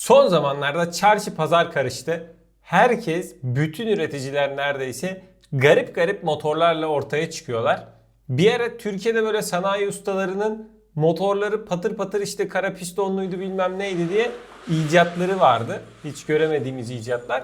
Son zamanlarda çarşı pazar karıştı. Herkes, bütün üreticiler neredeyse garip garip motorlarla ortaya çıkıyorlar. Bir ara Türkiye'de böyle sanayi ustalarının motorları patır patır işte kara pistonluydu bilmem neydi diye icatları vardı. Hiç göremediğimiz icatlar.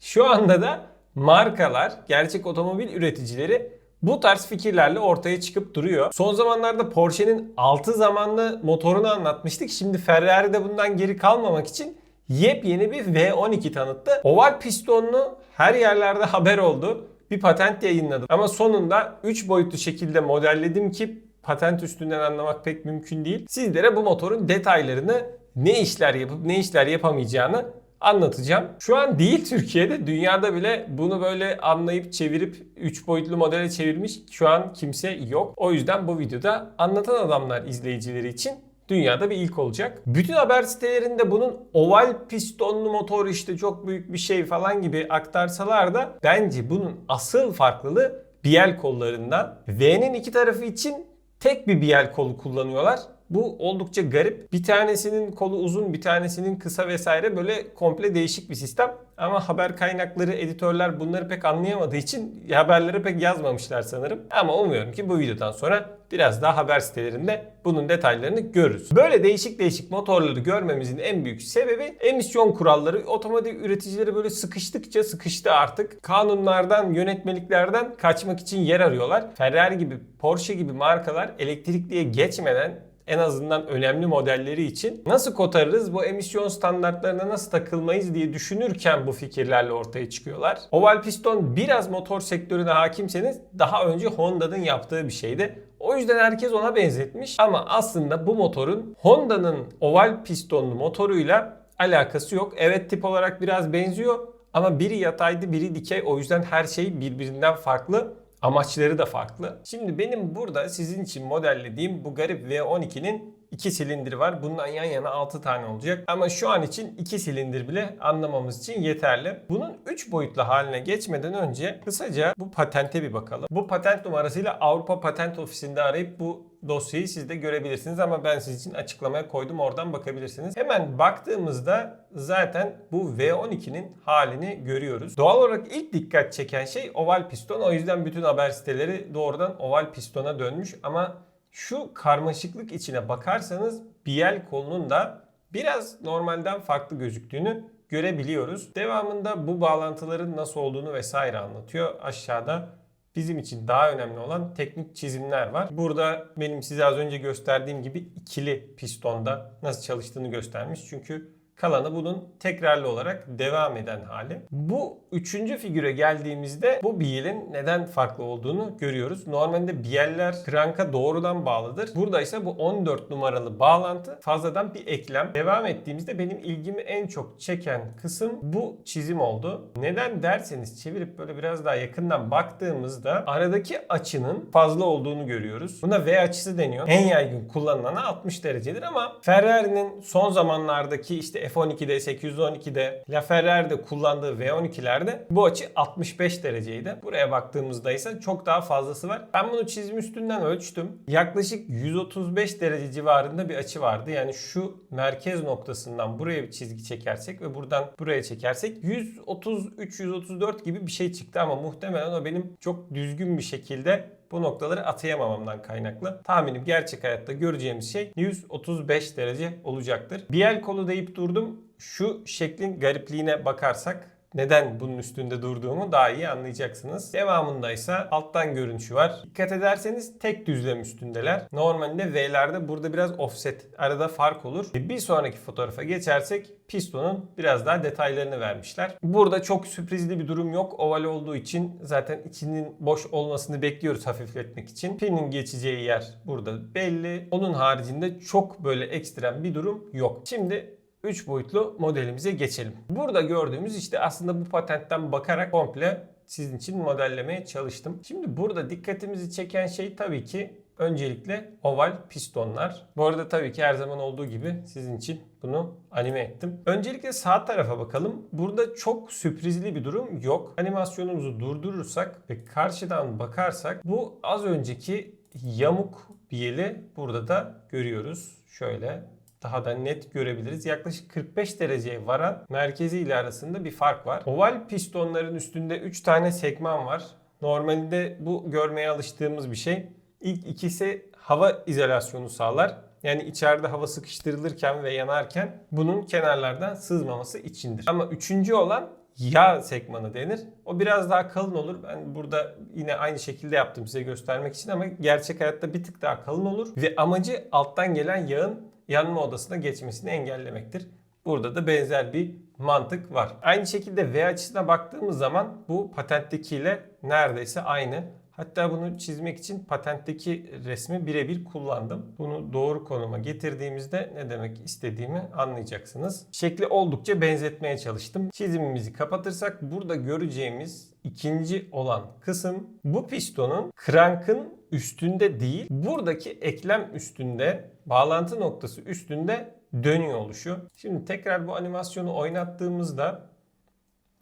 Şu anda da markalar, gerçek otomobil üreticileri bu tarz fikirlerle ortaya çıkıp duruyor. Son zamanlarda Porsche'nin 6 zamanlı motorunu anlatmıştık. Şimdi Ferrari de bundan geri kalmamak için yepyeni bir V12 tanıttı. Oval pistonlu her yerlerde haber oldu. Bir patent yayınladı. Ama sonunda 3 boyutlu şekilde modelledim ki patent üstünden anlamak pek mümkün değil. Sizlere bu motorun detaylarını ne işler yapıp ne işler yapamayacağını anlatacağım. Şu an değil Türkiye'de, dünyada bile bunu böyle anlayıp çevirip 3 boyutlu modele çevirmiş şu an kimse yok. O yüzden bu videoda anlatan adamlar izleyicileri için dünyada bir ilk olacak. Bütün haber sitelerinde bunun oval pistonlu motor işte çok büyük bir şey falan gibi aktarsalar da bence bunun asıl farklılığı biel kollarından. V'nin iki tarafı için tek bir biel kolu kullanıyorlar. Bu oldukça garip. Bir tanesinin kolu uzun, bir tanesinin kısa vesaire böyle komple değişik bir sistem. Ama haber kaynakları, editörler bunları pek anlayamadığı için haberleri pek yazmamışlar sanırım. Ama umuyorum ki bu videodan sonra biraz daha haber sitelerinde bunun detaylarını görürüz. Böyle değişik değişik motorları görmemizin en büyük sebebi emisyon kuralları. Otomotiv üreticileri böyle sıkıştıkça sıkıştı artık. Kanunlardan, yönetmeliklerden kaçmak için yer arıyorlar. Ferrari gibi, Porsche gibi markalar elektrikliye geçmeden en azından önemli modelleri için nasıl kotarırız, bu emisyon standartlarına nasıl takılmayız diye düşünürken bu fikirlerle ortaya çıkıyorlar. Oval piston biraz motor sektörüne hakimseniz daha önce Honda'nın yaptığı bir şeydi. O yüzden herkes ona benzetmiş ama aslında bu motorun Honda'nın oval pistonlu motoruyla alakası yok. Evet tip olarak biraz benziyor ama biri yataydı biri dikey o yüzden her şey birbirinden farklı. Amaçları da farklı. Şimdi benim burada sizin için modellediğim bu garip V12'nin 2 silindiri var. Bundan yan yana 6 tane olacak. Ama şu an için 2 silindir bile anlamamız için yeterli. Bunun 3 boyutlu haline geçmeden önce kısaca bu patente bir bakalım. Bu patent numarasıyla Avrupa Patent Ofisi'nde arayıp bu dosyayı siz de görebilirsiniz ama ben sizin için açıklamaya koydum oradan bakabilirsiniz. Hemen baktığımızda zaten bu V12'nin halini görüyoruz. Doğal olarak ilk dikkat çeken şey oval piston. O yüzden bütün haber siteleri doğrudan oval pistona dönmüş ama şu karmaşıklık içine bakarsanız biel kolunun da biraz normalden farklı gözüktüğünü görebiliyoruz. Devamında bu bağlantıların nasıl olduğunu vesaire anlatıyor. Aşağıda bizim için daha önemli olan teknik çizimler var. Burada benim size az önce gösterdiğim gibi ikili pistonda nasıl çalıştığını göstermiş. Çünkü Kalanı bunun tekrarlı olarak devam eden hali. Bu üçüncü figüre geldiğimizde bu biyelin neden farklı olduğunu görüyoruz. Normalde biyeller kranka doğrudan bağlıdır. Burada ise bu 14 numaralı bağlantı fazladan bir eklem. Devam ettiğimizde benim ilgimi en çok çeken kısım bu çizim oldu. Neden derseniz çevirip böyle biraz daha yakından baktığımızda aradaki açının fazla olduğunu görüyoruz. Buna V açısı deniyor. En yaygın kullanılana 60 derecedir ama Ferrari'nin son zamanlardaki işte F12'de, 812'de, LaFerrari'de kullandığı V12'lerde bu açı 65 dereceydi. Buraya baktığımızda ise çok daha fazlası var. Ben bunu çizim üstünden ölçtüm. Yaklaşık 135 derece civarında bir açı vardı. Yani şu merkez noktasından buraya bir çizgi çekersek ve buradan buraya çekersek 133-134 gibi bir şey çıktı ama muhtemelen o benim çok düzgün bir şekilde bu noktaları atayamamamdan kaynaklı. Tahminim gerçek hayatta göreceğimiz şey 135 derece olacaktır. Biel kolu deyip durdum. Şu şeklin garipliğine bakarsak neden bunun üstünde durduğumu daha iyi anlayacaksınız. Devamında ise alttan görünüşü var. Dikkat ederseniz tek düzlem üstündeler. Normalde V'lerde burada biraz offset arada fark olur. Bir sonraki fotoğrafa geçersek pistonun biraz daha detaylarını vermişler. Burada çok sürprizli bir durum yok. Oval olduğu için zaten içinin boş olmasını bekliyoruz hafifletmek için. Pinin geçeceği yer burada belli. Onun haricinde çok böyle ekstrem bir durum yok. Şimdi 3 boyutlu modelimize geçelim. Burada gördüğümüz işte aslında bu patentten bakarak komple sizin için modellemeye çalıştım. Şimdi burada dikkatimizi çeken şey tabii ki öncelikle oval pistonlar. Bu arada tabii ki her zaman olduğu gibi sizin için bunu anime ettim. Öncelikle sağ tarafa bakalım. Burada çok sürprizli bir durum yok. Animasyonumuzu durdurursak ve karşıdan bakarsak bu az önceki yamuk biyeli burada da görüyoruz. Şöyle daha da net görebiliriz. Yaklaşık 45 dereceye varan merkezi ile arasında bir fark var. Oval pistonların üstünde 3 tane sekman var. Normalde bu görmeye alıştığımız bir şey. İlk ikisi hava izolasyonu sağlar. Yani içeride hava sıkıştırılırken ve yanarken bunun kenarlardan sızmaması içindir. Ama üçüncü olan yağ sekmanı denir. O biraz daha kalın olur. Ben burada yine aynı şekilde yaptım size göstermek için ama gerçek hayatta bir tık daha kalın olur. Ve amacı alttan gelen yağın yanma odasına geçmesini engellemektir. Burada da benzer bir mantık var. Aynı şekilde V açısına baktığımız zaman bu patenttekiyle neredeyse aynı. Hatta bunu çizmek için patentteki resmi birebir kullandım. Bunu doğru konuma getirdiğimizde ne demek istediğimi anlayacaksınız. Şekli oldukça benzetmeye çalıştım. Çizimimizi kapatırsak burada göreceğimiz ikinci olan kısım bu pistonun krankın üstünde değil, buradaki eklem üstünde, bağlantı noktası üstünde dönüyor oluşu. Şimdi tekrar bu animasyonu oynattığımızda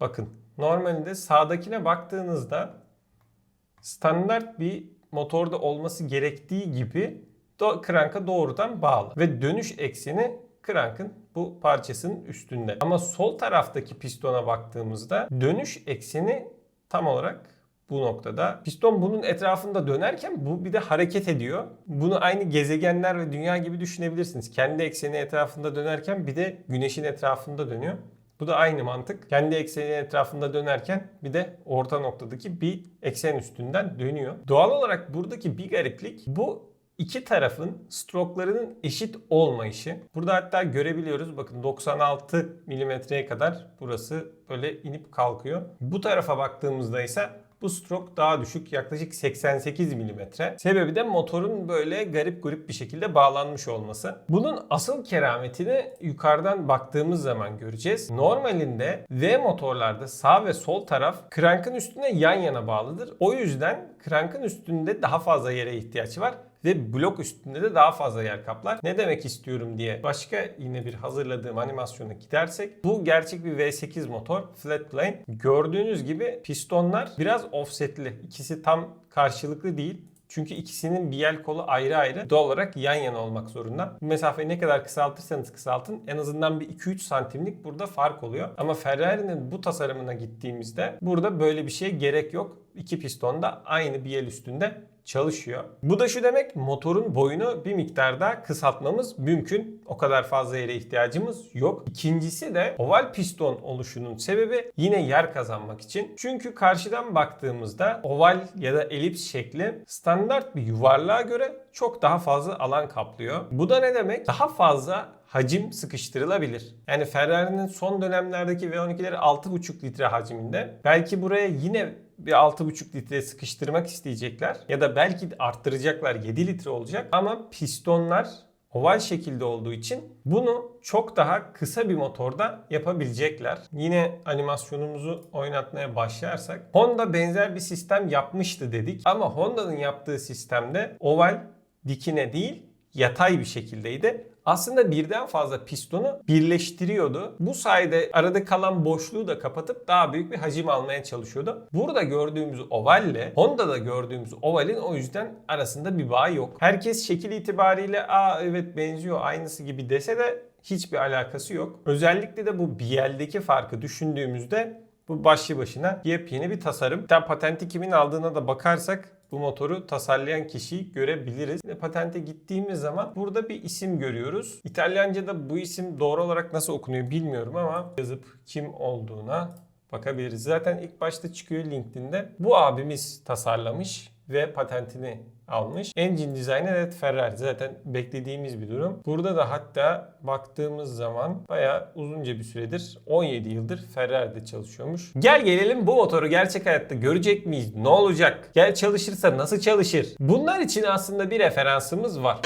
bakın normalde sağdakine baktığınızda standart bir motorda olması gerektiği gibi do kranka doğrudan bağlı ve dönüş ekseni krankın bu parçasının üstünde. Ama sol taraftaki pistona baktığımızda dönüş ekseni tam olarak bu noktada. Piston bunun etrafında dönerken bu bir de hareket ediyor. Bunu aynı gezegenler ve dünya gibi düşünebilirsiniz. Kendi ekseni etrafında dönerken bir de güneşin etrafında dönüyor. Bu da aynı mantık. Kendi ekseni etrafında dönerken bir de orta noktadaki bir eksen üstünden dönüyor. Doğal olarak buradaki bir gariplik bu iki tarafın stroke'larının eşit olmayışı. Burada hatta görebiliyoruz. Bakın 96 milimetreye kadar burası böyle inip kalkıyor. Bu tarafa baktığımızda ise bu stroke daha düşük yaklaşık 88 mm. Sebebi de motorun böyle garip garip bir şekilde bağlanmış olması. Bunun asıl kerametini yukarıdan baktığımız zaman göreceğiz. Normalinde V motorlarda sağ ve sol taraf krankın üstüne yan yana bağlıdır. O yüzden krankın üstünde daha fazla yere ihtiyaç var ve blok üstünde de daha fazla yer kaplar. Ne demek istiyorum diye başka yine bir hazırladığım animasyona gidersek bu gerçek bir V8 motor flat plane. Gördüğünüz gibi pistonlar biraz offsetli. İkisi tam karşılıklı değil. Çünkü ikisinin bir yel kolu ayrı ayrı doğal olarak yan yana olmak zorunda. Bu mesafeyi ne kadar kısaltırsanız kısaltın en azından bir 2-3 santimlik burada fark oluyor. Ama Ferrari'nin bu tasarımına gittiğimizde burada böyle bir şeye gerek yok. İki piston da aynı bir yel üstünde çalışıyor. Bu da şu demek motorun boyunu bir miktar daha kısaltmamız mümkün. O kadar fazla yere ihtiyacımız yok. İkincisi de oval piston oluşunun sebebi yine yer kazanmak için. Çünkü karşıdan baktığımızda oval ya da elips şekli standart bir yuvarlığa göre çok daha fazla alan kaplıyor. Bu da ne demek? Daha fazla hacim sıkıştırılabilir. Yani Ferrari'nin son dönemlerdeki V12'leri 6,5 litre hacminde. Belki buraya yine bir 6,5 litre sıkıştırmak isteyecekler ya da belki arttıracaklar 7 litre olacak. Ama pistonlar oval şekilde olduğu için bunu çok daha kısa bir motorda yapabilecekler. Yine animasyonumuzu oynatmaya başlarsak Honda benzer bir sistem yapmıştı dedik. Ama Honda'nın yaptığı sistemde oval dikine değil yatay bir şekildeydi aslında birden fazla pistonu birleştiriyordu. Bu sayede arada kalan boşluğu da kapatıp daha büyük bir hacim almaya çalışıyordu. Burada gördüğümüz ovalle Honda'da gördüğümüz ovalin o yüzden arasında bir bağ yok. Herkes şekil itibariyle aa evet benziyor aynısı gibi dese de hiçbir alakası yok. Özellikle de bu BL'deki farkı düşündüğümüzde bu başlı başına yepyeni bir tasarım. Hatta patenti kimin aldığına da bakarsak bu motoru tasarlayan kişiyi görebiliriz. Yine patente gittiğimiz zaman burada bir isim görüyoruz. İtalyanca'da bu isim doğru olarak nasıl okunuyor bilmiyorum ama yazıp kim olduğuna bakabiliriz. Zaten ilk başta çıkıyor LinkedIn'de. Bu abimiz tasarlamış ve patentini almış. Engine Designer evet Ferrari zaten beklediğimiz bir durum. Burada da hatta baktığımız zaman bayağı uzunca bir süredir 17 yıldır Ferrari'de çalışıyormuş. Gel gelelim bu motoru gerçek hayatta görecek miyiz? Ne olacak? Gel çalışırsa nasıl çalışır? Bunlar için aslında bir referansımız var.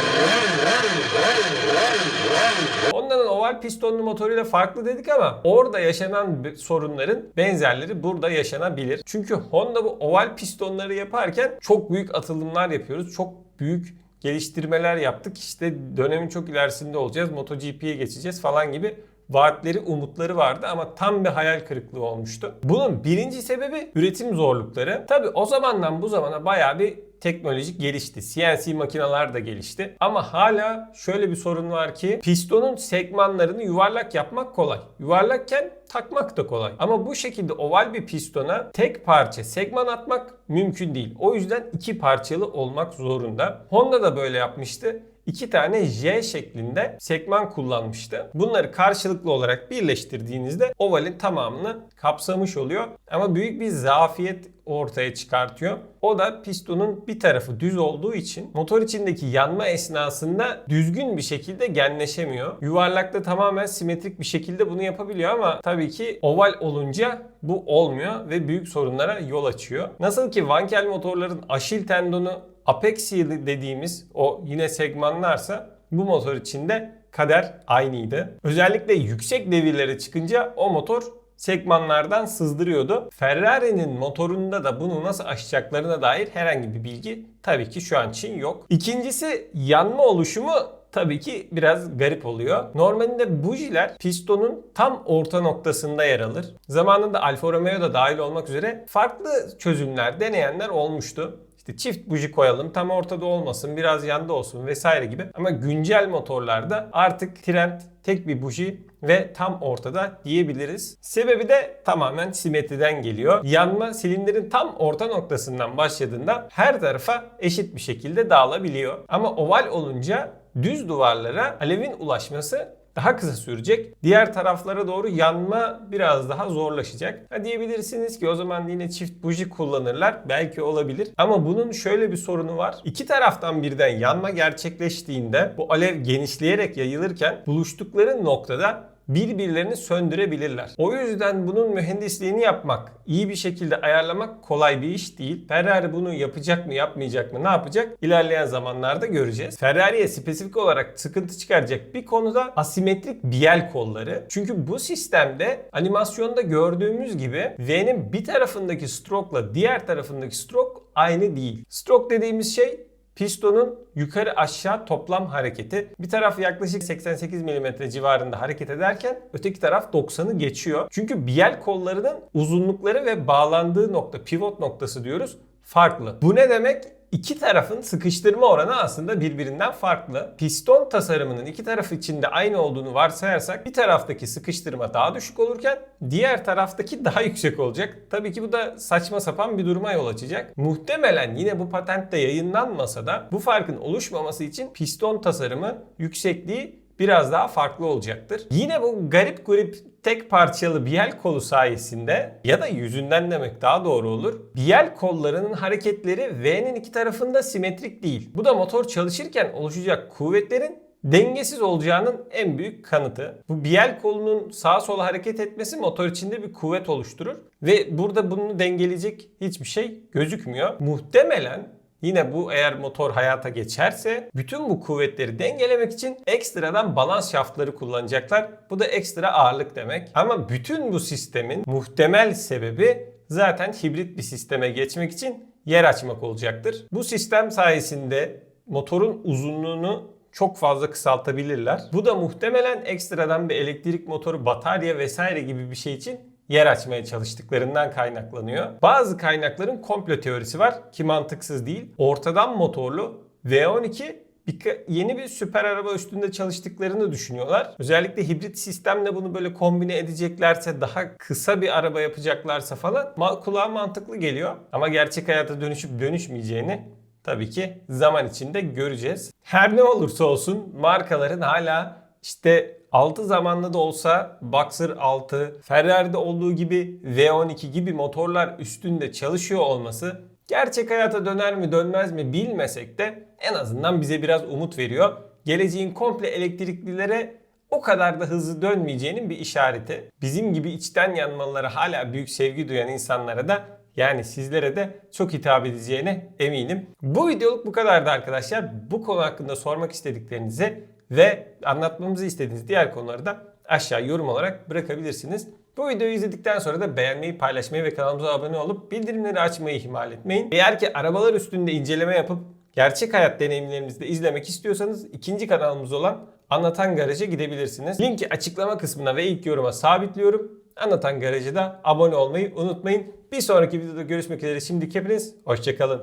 Honda'nın oval pistonlu motoruyla farklı dedik ama orada yaşanan sorunların benzerleri burada yaşanabilir. Çünkü Honda bu oval pistonları yaparken çok büyük atılımlar yapıyoruz. Çok büyük geliştirmeler yaptık. İşte dönemin çok ilerisinde olacağız. MotoGP'ye geçeceğiz falan gibi vaatleri, umutları vardı ama tam bir hayal kırıklığı olmuştu. Bunun birinci sebebi üretim zorlukları. Tabi o zamandan bu zamana bayağı bir teknolojik gelişti. CNC makineler de gelişti. Ama hala şöyle bir sorun var ki pistonun segmanlarını yuvarlak yapmak kolay. Yuvarlakken takmak da kolay. Ama bu şekilde oval bir pistona tek parça segman atmak mümkün değil. O yüzden iki parçalı olmak zorunda. Honda da böyle yapmıştı iki tane J şeklinde segman kullanmıştı. Bunları karşılıklı olarak birleştirdiğinizde ovalin tamamını kapsamış oluyor. Ama büyük bir zafiyet ortaya çıkartıyor. O da pistonun bir tarafı düz olduğu için motor içindeki yanma esnasında düzgün bir şekilde genleşemiyor. Yuvarlakta tamamen simetrik bir şekilde bunu yapabiliyor ama tabii ki oval olunca bu olmuyor ve büyük sorunlara yol açıyor. Nasıl ki Wankel motorların aşil tendonu Apex dediğimiz o yine segmanlarsa bu motor içinde kader aynıydı. Özellikle yüksek devirlere çıkınca o motor segmanlardan sızdırıyordu. Ferrari'nin motorunda da bunu nasıl aşacaklarına dair herhangi bir bilgi tabii ki şu an için yok. İkincisi yanma oluşumu tabii ki biraz garip oluyor. Normalde bujiler pistonun tam orta noktasında yer alır. Zamanında Alfa Romeo da dahil olmak üzere farklı çözümler deneyenler olmuştu. İşte çift buji koyalım tam ortada olmasın biraz yanda olsun vesaire gibi. Ama güncel motorlarda artık trend tek bir buji ve tam ortada diyebiliriz. Sebebi de tamamen simetriden geliyor. Yanma silindirin tam orta noktasından başladığında her tarafa eşit bir şekilde dağılabiliyor. Ama oval olunca düz duvarlara alevin ulaşması daha kısa sürecek. Diğer taraflara doğru yanma biraz daha zorlaşacak. Ha diyebilirsiniz ki o zaman yine çift buji kullanırlar. Belki olabilir. Ama bunun şöyle bir sorunu var. İki taraftan birden yanma gerçekleştiğinde bu alev genişleyerek yayılırken buluştukları noktada birbirlerini söndürebilirler. O yüzden bunun mühendisliğini yapmak, iyi bir şekilde ayarlamak kolay bir iş değil. Ferrari bunu yapacak mı, yapmayacak mı, ne yapacak? İlerleyen zamanlarda göreceğiz. Ferrari'ye spesifik olarak sıkıntı çıkaracak bir konuda asimetrik biel kolları. Çünkü bu sistemde animasyonda gördüğümüz gibi V'nin bir tarafındaki stroke'la diğer tarafındaki stroke aynı değil. Stroke dediğimiz şey Pistonun yukarı aşağı toplam hareketi. Bir taraf yaklaşık 88 mm civarında hareket ederken öteki taraf 90'ı geçiyor. Çünkü biel kollarının uzunlukları ve bağlandığı nokta, pivot noktası diyoruz farklı. Bu ne demek? İki tarafın sıkıştırma oranı aslında birbirinden farklı. Piston tasarımının iki taraf içinde aynı olduğunu varsayarsak bir taraftaki sıkıştırma daha düşük olurken diğer taraftaki daha yüksek olacak. Tabii ki bu da saçma sapan bir duruma yol açacak. Muhtemelen yine bu patentte yayınlanmasa da bu farkın oluşmaması için piston tasarımı yüksekliği biraz daha farklı olacaktır. Yine bu garip garip tek parçalı biel kolu sayesinde ya da yüzünden demek daha doğru olur. Biel kollarının hareketleri V'nin iki tarafında simetrik değil. Bu da motor çalışırken oluşacak kuvvetlerin dengesiz olacağının en büyük kanıtı. Bu biel kolunun sağa sola hareket etmesi motor içinde bir kuvvet oluşturur ve burada bunu dengeleyecek hiçbir şey gözükmüyor. Muhtemelen Yine bu eğer motor hayata geçerse bütün bu kuvvetleri dengelemek için ekstradan balans şaftları kullanacaklar. Bu da ekstra ağırlık demek. Ama bütün bu sistemin muhtemel sebebi zaten hibrit bir sisteme geçmek için yer açmak olacaktır. Bu sistem sayesinde motorun uzunluğunu çok fazla kısaltabilirler. Bu da muhtemelen ekstradan bir elektrik motoru, batarya vesaire gibi bir şey için yer açmaya çalıştıklarından kaynaklanıyor. Bazı kaynakların komplo teorisi var ki mantıksız değil. Ortadan motorlu V12 bir, yeni bir süper araba üstünde çalıştıklarını düşünüyorlar. Özellikle hibrit sistemle bunu böyle kombine edeceklerse daha kısa bir araba yapacaklarsa falan kulağa mantıklı geliyor. Ama gerçek hayata dönüşüp dönüşmeyeceğini tabii ki zaman içinde göreceğiz. Her ne olursa olsun markaların hala işte 6 zamanlı da olsa Boxer 6, Ferrari'de olduğu gibi V12 gibi motorlar üstünde çalışıyor olması gerçek hayata döner mi dönmez mi bilmesek de en azından bize biraz umut veriyor. Geleceğin komple elektriklilere o kadar da hızlı dönmeyeceğinin bir işareti. Bizim gibi içten yanmalılara hala büyük sevgi duyan insanlara da yani sizlere de çok hitap edeceğine eminim. Bu videoluk bu kadardı arkadaşlar. Bu konu hakkında sormak istediklerinizi ve anlatmamızı istediğiniz diğer konuları da aşağı yorum olarak bırakabilirsiniz. Bu videoyu izledikten sonra da beğenmeyi, paylaşmayı ve kanalımıza abone olup bildirimleri açmayı ihmal etmeyin. Eğer ki arabalar üstünde inceleme yapıp gerçek hayat deneyimlerimizi de izlemek istiyorsanız ikinci kanalımız olan Anlatan Garaj'a gidebilirsiniz. Linki açıklama kısmına ve ilk yoruma sabitliyorum. Anlatan Garaj'a da abone olmayı unutmayın. Bir sonraki videoda görüşmek üzere. Şimdilik hepiniz hoşçakalın.